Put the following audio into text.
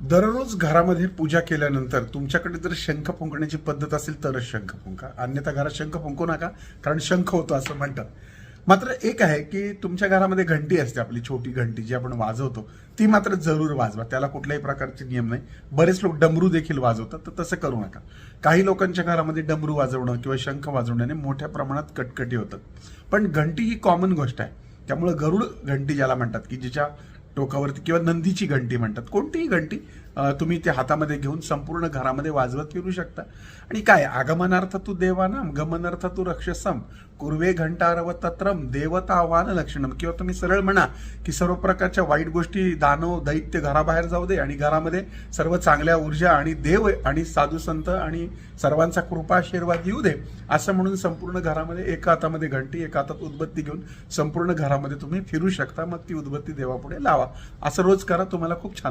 दररोज घरामध्ये पूजा केल्यानंतर तुमच्याकडे जर शंख फुंकण्याची पद्धत असेल तरच शंख फुंका. अन्यथा घरात शंख फुंकू नका कारण शंख होतो असं म्हणतात. मात्र एक आहे की तुमच्या घरामध्ये घंटी असते आपली छोटी घंटी जी आपण वाजवतो ती मात्र जरूर वाजवा. त्याला कुठल्याही प्रकारचे नियम नाही. बरेच लोक डमरू देखील वाजवतात तर तसं करू नका. काही लोकांच्या घरामध्ये डमरू वाजवणं किंवा शंख वाजवण्याने मोठ्या प्रमाणात कटकटी होतात. पण घंटी ही कॉमन गोष्ट आहे. त्यामुळे गरुड घंटी ज्याला म्हणतात की जिच्या टोकावरती किंवा नंदीची घंटी म्हणतात. कोणतीही घंटी तुम्ही ते हातामध्ये घेऊन संपूर्ण घरामध्ये वाजवत फिरू शकता. आणि काय आगमनार्थ तू देवानाम गमनार्थ तू रक्षसम कुर्वे घंटारव तत्रम देवता आव्हान लक्षणम. किंवा तुम्ही सरळ म्हणा की सर्व प्रकारच्या वाईट गोष्टी दानव दैत्य घराबाहेर जाऊ दे आणि घरामध्ये सर्व चांगल्या ऊर्जा आणि देव आणि साधू संत आणि सर्वांचा कृपा आशीर्वाद येऊ दे असं म्हणून संपूर्ण घरामध्ये एका हातामध्ये घंटी एका हातात उदबत्ती घेऊन संपूर्ण घरामध्ये तुम्ही फिरू शकता. मग ती उदबत्ती देवापुढे लावा. असं रोज करा तुम्हाला खूप छान